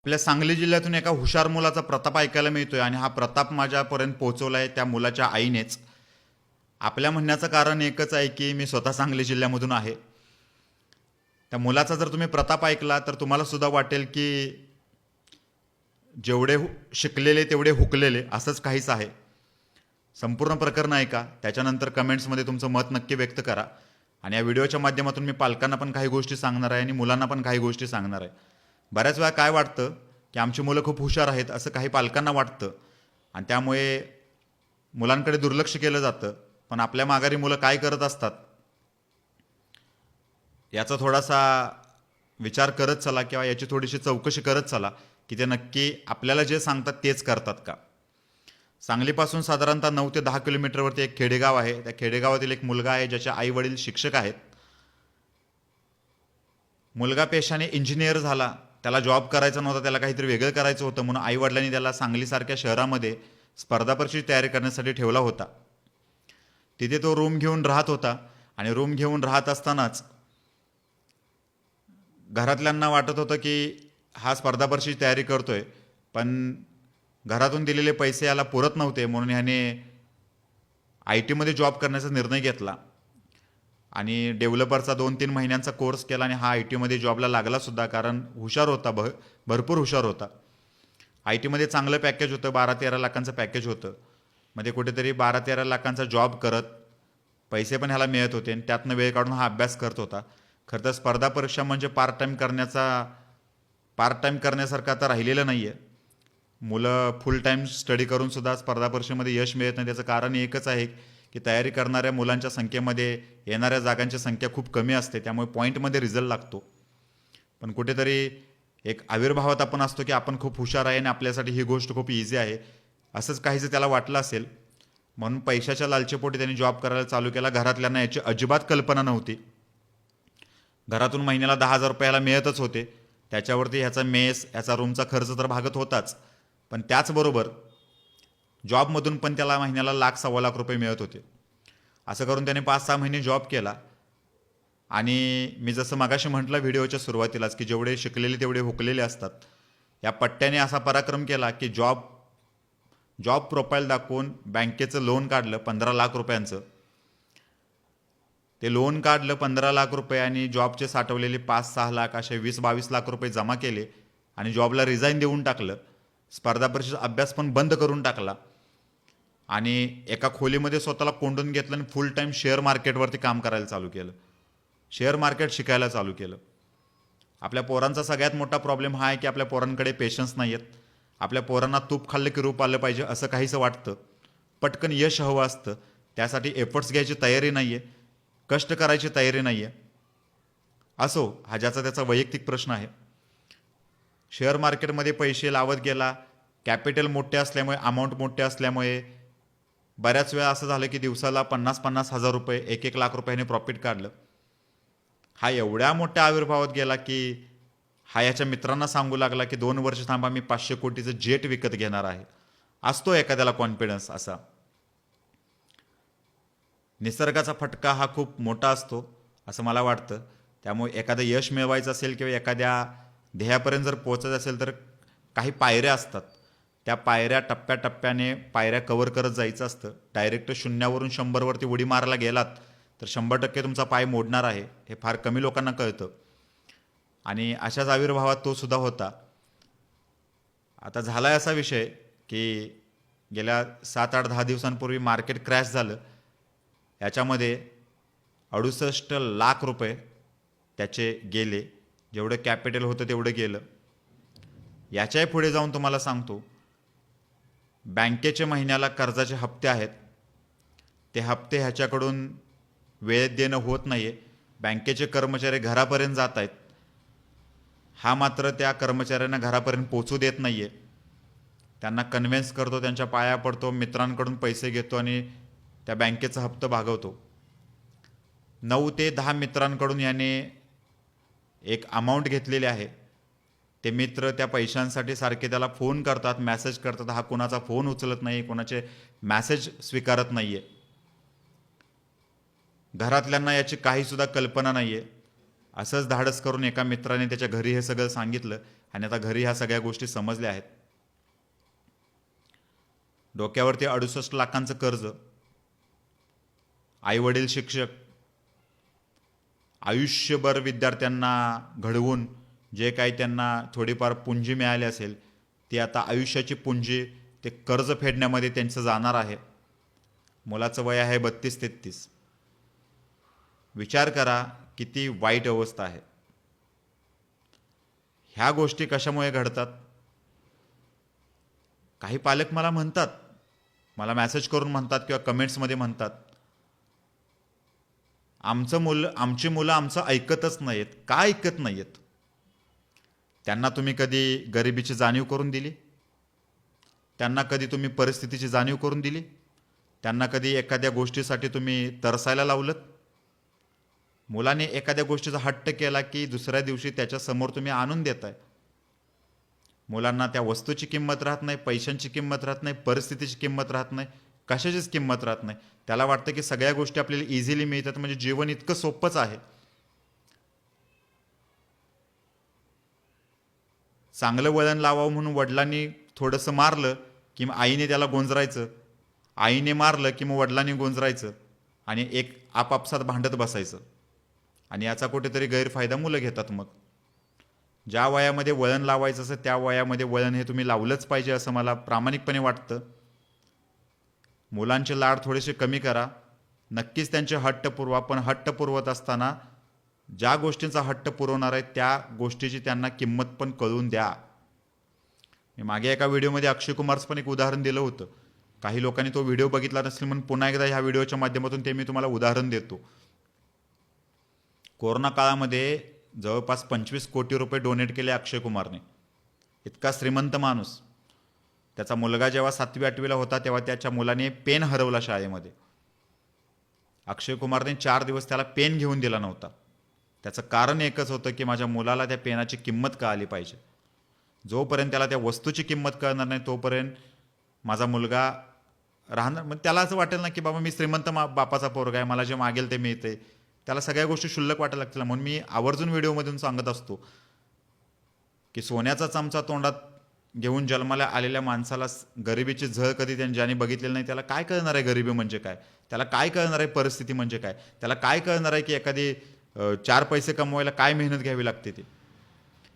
आपल्या सांगली जिल्ह्यातून एका हुशार मुलाचा प्रताप ऐकायला मिळतोय आणि हा प्रताप माझ्यापर्यंत पोहोचवलाय त्या मुलाच्या आईनेच. आपल्या म्हणण्याचं कारण एकच आहे की मी स्वतः सांगली जिल्ह्यामधून आहे. त्या मुलाचा जर तुम्ही प्रताप ऐकला तर तुम्हाला सुद्धा वाटेल की जेवढे हु- शिकलेले तेवढे हुकलेले असंच काहीच आहे. संपूर्ण प्रकरण ऐका. त्याच्यानंतर कमेंट्समध्ये तुमचं मत नक्की व्यक्त करा. आणि या व्हिडिओच्या माध्यमातून मी पालकांना पण काही गोष्टी सांगणार आहे आणि मुलांना पण काही गोष्टी सांगणार आहे. बऱ्याच वेळा काय वाटतं की आमची मुलं खूप हुशार आहेत असं काही पालकांना वाटतं. आणि त्यामुळे मुलांकडे दुर्लक्ष केलं जातं. पण आपल्या माघारी मुलं काय करत असतात? याचा थोडासा विचार करत चला किंवा याची थोडीशी चौकशी करत चला की ते नक्की आपल्याला जे सांगतात तेच करतात का? सांगलीपासून साधारणतः नऊ ते दहा किलोमीटरवरती एक खेडेगाव आहे. त्या खेडेगावातील एक मुलगा आहे ज्याचे आई वडील शिक्षक आहेत. मुलगा पेशाने इंजिनियर झाला. त्याला जॉब करायचा नव्हता त्याला काहीतरी वेगळं करायचं होतं म्हणून आईवडिलांनी त्याला सांगलीसारख्या शहरामध्ये स्पर्धा परीक्षेची तयारी करण्यासाठी ठेवला होता. तिथे तो रूम घेऊन राहत होता आणि रूम घेऊन राहत असतानाच घरातल्यांना वाटत होतं की हा स्पर्धा परीक्षेची तयारी आहे पण घरातून दिलेले पैसे याला पुरत नव्हते म्हणून ह्याने आय टीमध्ये जॉब करण्याचा निर्णय घेतला. आणि डेव्हलपरचा दोन तीन महिन्यांचा कोर्स केला आणि हा आय टीमध्ये जॉबला लागलासुद्धा कारण हुशार होता भ भरपूर हुशार होता. आय टीमध्ये चांगलं पॅकेज होतं बारा तेरा लाखांचं पॅकेज होतं. मध्ये कुठेतरी बारा तेरा लाखांचा जॉब करत पैसे पण ह्याला मिळत होते आणि त्यातनं वेळ काढून हा अभ्यास करत होता. खरं तर स्पर्धा परीक्षा म्हणजे पार्ट टाईम करण्याचा पार्ट टाईम करण्यासारखं आता राहिलेलं नाही आहे मुलं फुल टाईम स्टडी करूनसुद्धा स्पर्धा परीक्षेमध्ये यश मिळत नाही त्याचं कारण एकच आहे की तयारी करणाऱ्या मुलांच्या संख्येमध्ये येणाऱ्या जागांची संख्या खूप कमी असते त्यामुळे पॉईंटमध्ये रिझल्ट लागतो. पण कुठेतरी एक आविर्भावात आपण असतो की आपण खूप हुशार आहे आणि आपल्यासाठी ही गोष्ट खूप इझी आहे असंच काहीच त्याला वाटलं असेल. म्हणून पैशाच्या लालचेपोटी त्यांनी जॉब करायला चालू केला. घरातल्यांना याची अजिबात कल्पना नव्हती. घरातून महिन्याला दहा हजार रुपयाला मिळतच होते. त्याच्यावरती ह्याचा मेस ह्याचा रूमचा खर्च तर भागत होताच. पण त्याचबरोबर जॉबमधून पण त्याला महिन्याला लाख सव्वा लाख रुपये मिळत होते. असं करून त्याने पाच सहा महिने जॉब केला. आणि मी जसं मगाशी म्हटलं व्हिडिओच्या सुरुवातीलाच की जेवढे शिकलेले तेवढे हुकलेले असतात. या पट्ट्याने असा पराक्रम केला की जॉब जॉब प्रोफाईल दाखवून बँकेचं लोन काढलं पंधरा लाख रुपयांचं. ते लोन काढलं पंधरा लाख रुपये आणि जॉबचे साठवलेले पाच सहा लाख असे वीस बावीस लाख रुपये जमा केले आणि जॉबला रिझाईन देऊन टाकलं. स्पर्धा परीक्षेचा अभ्यास पण बंद करून टाकला. आणि एका खोलीमध्ये स्वतःला कोंडून घेतलं आणि फुल टाईम शेअर मार्केटवरती काम करायला चालू केलं. शेअर मार्केट शिकायला चालू केलं. आपल्या पोरांचा सगळ्यात मोठा प्रॉब्लेम हा आहे की आपल्या पोरांकडे पेशन्स नाही आहेत आपल्या पोरांना तूप खाल्लं की रूप आलं पाहिजे असं काहीसं वाटतं. पटकन यश हवं असतं. त्यासाठी एफर्ट्स घ्यायची तयारी नाही आहे कष्ट करायची तयारी नाही आहे असो हा ज्याचा त्याचा वैयक्तिक प्रश्न आहे. शेअर मार्केटमध्ये पैसे लावत गेला. कॅपिटल मोठे असल्यामुळे अमाऊंट मोठे असल्यामुळे बऱ्याच वेळा असं झालं की दिवसाला पन्नास पन्नास हजार रुपये एक एक लाख रुपयाने प्रॉफिट काढलं. हा एवढ्या मोठ्या आविर्भावात गेला की हा याच्या मित्रांना सांगू लागला की दोन वर्ष थांबा मी पाचशे कोटीचं जेट विकत घेणार आहे. असतो एखाद्याला कॉन्फिडन्स असा. निसर्गाचा फटका हा खूप मोठा असतो असं मला वाटतं. त्यामुळे एखादं यश मिळवायचं असेल किंवा एखाद्या ध्येयापर्यंत जर पोहोचायचं असेल तर काही पायऱ्या असतात. त्या पायऱ्या टप्प्याटप्प्याने पायऱ्या कवर करत जायचं असतं. डायरेक्ट शून्यावरून शंभरवरती उडी मारायला गेलात तर शंभर टक्के तुमचा पाय मोडणार आहे हे फार कमी लोकांना कळतं. आणि अशाच आविर्भावात तो सुद्धा होता. आता झालाय असा विषय की गेल्या सात आठ दहा दिवसांपूर्वी मार्केट क्रॅश झालं. याच्यामध्ये अडुसष्ट लाख रुपये त्याचे गेले. जेवढं कॅपिटल होतं तेवढं गेलं. याच्याही पुढे जाऊन तुम्हाला सांगतो बँकेचे महिन्याला कर्जाचे हप्ते आहेत. ते हप्ते ह्याच्याकडून वेळेत देणं होत नाही आहे बँकेचे कर्मचारी घरापर्यंत जात आहेत. हा मात्र त्या कर्मचाऱ्यांना घरापर्यंत पोचू देत नाही आहे त्यांना कन्व्हिन्स करतो त्यांच्या पाया पडतो मित्रांकडून पैसे घेतो आणि त्या बँकेचा हप्ता भागवतो. नऊ ते दहा मित्रांकडून याने एक अमाऊंट घेतलेली आहे. ते मित्र त्या पैशांसाठी सारखे त्याला फोन करतात मॅसेज करतात. हा कोणाचा फोन उचलत नाही कोणाचे मॅसेज स्वीकारत नाही आहे घरातल्यांना याची काहीसुद्धा कल्पना नाही आहे असंच धाडस करून एका मित्राने त्याच्या घरी हे सगळं सांगितलं आणि आता घरी ह्या सगळ्या गोष्टी समजल्या आहेत. डोक्यावरती अडुसष्ट लाखांचं कर्ज आईवडील शिक्षक आयुष्यभर विद्यार्थ्यांना घडवून जे काही त्यांना थोडीफार पुंजी मिळाली असेल ती आता आयुष्याची पुंजी ते कर्ज फेडण्यामध्ये त्यांचं जाणार आहे. मुलाचं वय आहे बत्तीस तेहत्तीस विचार करा किती वाईट अवस्था आहे. ह्या गोष्टी कशामुळे घडतात? काही पालक मला म्हणतात मला मॅसेज करून म्हणतात किंवा कमेंट्समध्ये म्हणतात आमचं मुलं आमची मुलं आमचं ऐकतच नाहीत का ऐकत नाहीत त्यांना तुम्ही कधी गरिबीची जाणीव करून दिली? त्यांना कधी तुम्ही परिस्थितीची जाणीव करून दिली? त्यांना कधी एखाद्या गोष्टीसाठी तुम्ही तरसायला लावलं मुलाने एखाद्या गोष्टीचा हट्ट केला की दुसऱ्या दिवशी त्याच्यासमोर तुम्ही आणून देताय. मुलांना त्या वस्तूची किंमत राहत नाही पैशांची किंमत राहत नाही परिस्थितीची किंमत राहत नाही कशाचीच किंमत राहत नाही. त्याला वाटतं की सगळ्या गोष्टी आपल्याला इझिली मिळतात म्हणजे जीवन इतकं सोपंच आहे. चांगलं वळण लावावं म्हणून वडिलांनी थोडंसं मारलं की मग आईने त्याला गोंजरायचं. आईने मारलं की मग वडिलांनी गोंजरायचं आणि एक आपापसात भांडत बसायचं. आणि याचा कुठेतरी गैरफायदा मुलं घेतात मग. ज्या वयामध्ये वळण लावायचं असं त्या वयामध्ये वळण हे तुम्ही लावलंच पाहिजे असं मला प्रामाणिकपणे वाटतं. मुलांचे लाड थोडेसे कमी करा. नक्कीच त्यांचे हट्ट पुरवा पण हट्ट पुरवत असताना ज्या गोष्टींचा हट्ट पुरवणार आहे त्या गोष्टीची त्यांना किंमत पण कळून द्या. मी मागे एका व्हिडिओमध्ये अक्षय कुमारचं पण एक उदाहरण दिलं होतं. काही लोकांनी तो व्हिडिओ बघितला नसेल म्हणून पुन्हा एकदा ह्या व्हिडिओच्या माध्यमातून ते मी तुम्हाला उदाहरण देतो. कोरोना काळामध्ये जवळपास पंचवीस कोटी रुपये डोनेट केले अक्षय कुमारने. इतका श्रीमंत माणूस. त्याचा मुलगा जेव्हा सातवी आठवीला होता तेव्हा त्याच्या मुलाने पेन हरवला शाळेमध्ये. अक्षय कुमारने चार दिवस त्याला पेन घेऊन दिला नव्हता. त्याचं कारण एकच होतं की माझ्या मुलाला त्या पेनाची किंमत कळाली पाहिजे. जोपर्यंत त्याला त्या वस्तूची किंमत कळणार नाही तोपर्यंत माझा मुलगा राहणार. मग त्याला असं वाटेल ना की बाबा मी श्रीमंत मा बापाचा पोरगा आहे मला जे मागेल ते मिळते त्याला सगळ्या गोष्टी शुल्लक वाटायला लागतील. म्हणून मी आवर्जून व्हिडिओमधून सांगत असतो की सोन्याचा चमचा तोंडात घेऊन जन्माला आलेल्या माणसाला गरिबीची झळ कधी त्यांनी ज्याने बघितलेली नाही त्याला काय कळणार आहे गरिबी म्हणजे काय? त्याला काय कळणार आहे परिस्थिती म्हणजे काय? त्याला काय कळणार आहे की एखादी चार पैसे कमवायला काय मेहनत घ्यावी लागते ती?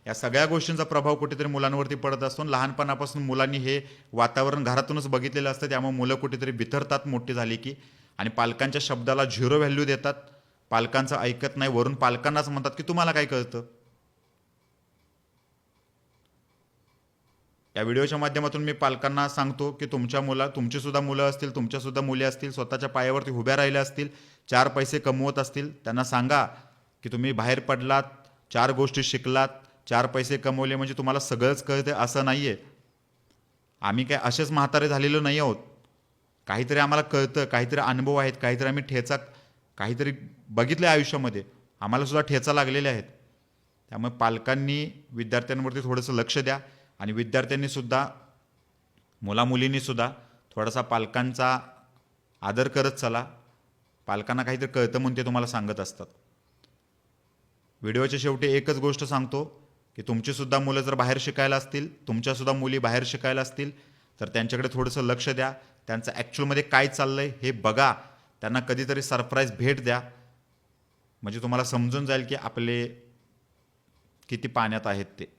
या सगळ्या गोष्टींचा प्रभाव कुठेतरी मुलांवरती पडत असतो लहानपणापासून मुलांनी हे वातावरण घरातूनच बघितलेलं असतं. त्यामुळे मुलं कुठेतरी बिथरतात मोठी झाली की. आणि पालकांच्या शब्दाला झिरो व्हॅल्यू देतात. पालकांचं ऐकत नाही वरून पालकांनाच म्हणतात की तुम्हाला काय कळतं? या व्हिडिओच्या माध्यमातून मी पालकांना सांगतो की तुमच्या मुला तुमचीसुद्धा मुलं असतील तुमच्यासुद्धा मुली असतील स्वतःच्या पायावरती उभ्या राहिल्या असतील चार पैसे कमवत असतील त्यांना सांगा की तुम्ही बाहेर पडलात चार गोष्टी शिकलात चार पैसे कमवले म्हणजे तुम्हाला सगळंच कळते असं नाही आहे आम्ही काय असेच म्हातारे झालेलो नाही आहोत. काहीतरी आम्हाला कळतं काहीतरी अनुभव आहेत काहीतरी आम्ही ठेचा काहीतरी बघितलं आहे आयुष्यामध्ये. आम्हालासुद्धा ठेचा लागलेले आहेत. त्यामुळे पालकांनी विद्यार्थ्यांवरती थोडंसं लक्ष द्या. आणि विद्यार्थ्यांनीसुद्धा मुलामुलींनीसुद्धा थोडासा पालकांचा आदर करत चला. पालकांना काहीतरी कळतं म्हणून ते तुम्हाला सांगत असतात. व्हिडिओच्या शेवटी एकच गोष्ट सांगतो की तुमचीसुद्धा मुलं जर बाहेर शिकायला असतील तुमच्यासुद्धा मुली बाहेर शिकायला असतील तर त्यांच्याकडे थोडंसं लक्ष द्या. त्यांचं ॲक्च्युअलमध्ये काय चाललं आहे हे बघा. त्यांना कधीतरी सरप्राईज भेट द्या. म्हणजे तुम्हाला समजून जाईल की आपले किती पाण्यात आहेत ते.